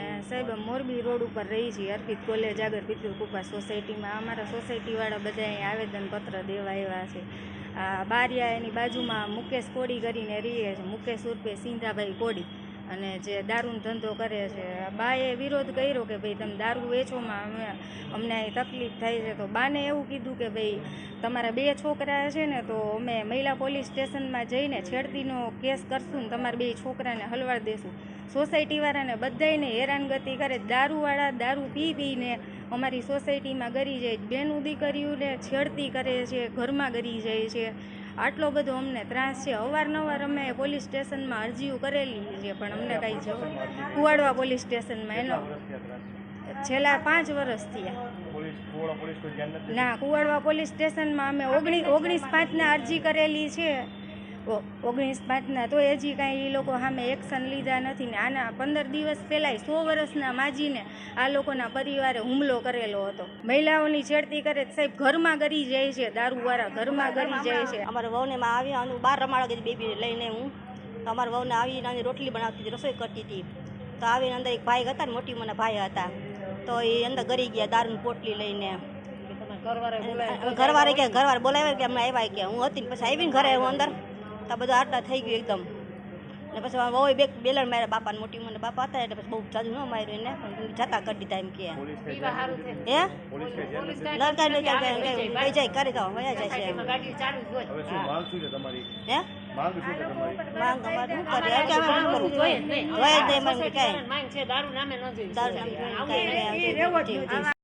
અને સાહેબ મોરબી રોડ ઉપર રહી છીએ, અર્પિત કોલેજ આગળ પિતૃ કૃપા સોસાયટીમાં. અમારા સોસાયટીવાળા બધા અહીં આવેદનપત્ર દેવા આવ્યા છે. આ બારિયા એની બાજુમાં મુકેશ કોડી કરીને રહીએ છે. મુકેશ ઉર્ફે સિંધાભાઈ કોડી. અને જે દારૂનો ધંધો કરે છે બાએ વિરોધ કર્યો કે ભાઈ તમે દારૂ વેચોમાં અમે, અમને અહીં તકલીફ થાય છે. તો બાને એવું કીધું કે ભાઈ તમારા બે છોકરા છે ને, તો અમે મહિલા પોલીસ સ્ટેશનમાં જઈને છેડતીનો કેસ કરશું ને તમારા બે છોકરાને હલવાડ દેશું. સોસાયટીવાળાને બધાયને હેરાનગતિ કરે, દારૂવાળા દારૂ પી પીને અમારી સોસાયટીમાં ગરી જાય બેનું દીકરીઓને છેડતી કરે છે ઘરમાં ગરી જાય છે. આટલો બધો અમને ત્રાસ છે. અવારનવાર અમે પોલીસ સ્ટેશનમાં અરજીઓ કરેલી છે પણ અમને કાંઈ જવું કુવાડવા પોલીસ સ્ટેશનમાં એનો. છેલ્લા પાંચ વર્ષથી ના કુવાડવા પોલીસ સ્ટેશનમાં અમે ઓગણીસ ઓગણીસ પાંચને અરજી કરેલી છે. ઓગણીસ પાંચના તો હજી કાંઈ એ લોકો સામે એક્શન લીધા નથી ને આના પંદર દિવસ પહેલાંય સો વર્ષના માજીને આ લોકોના પરિવારે હુમલો કરેલો હતો. મહિલાઓની છેડતી કરે સાહેબ ઘરમાં ગરી જાય છે દારૂવાળા ઘરમાં ગરી જાય છે. અમારા વહુને આવ્યા આવી અને બહાર રમાડા ગઈ બેબી લઈને હું. તો અમારા વહુને આવી નાની રોટલી બનાવતી હતી રસોઈ કરતી હતી. તો આવીને અંદર એક ભાઈ હતા ને મોટી મને ભાઈ હતા. તો એ અંદર ગરી ગયા દારૂની પોટલી લઈને. ઘરવાળે કે ઘરવાળે બોલાવ્યા કે હમણાં આવ્યા કે. હું હતી પછી આવીને ઘરે હું અંદર. તો બધું આટલા થઈ ગયું એકદમ. ને પછી મારા વહુએ બે બેલણ માર્યા બાપાને મોટી મને બાપા હતા એટલે પછી બહુ જાજુ ન માર્યું એને પણ જતા કરી દીધા એમ કે. કઈ હે? કઈ નરકા ને જાય કરી દો વયા જાય છે. હે? માંગ અમારે શું કરીએ કે અમે શું કરવું? જોઈએ જ નહીં. અમારે કાંઈ? માંગ છે દારૂ નામે ન જોઈએ. દારૂ નામે કાંઈ.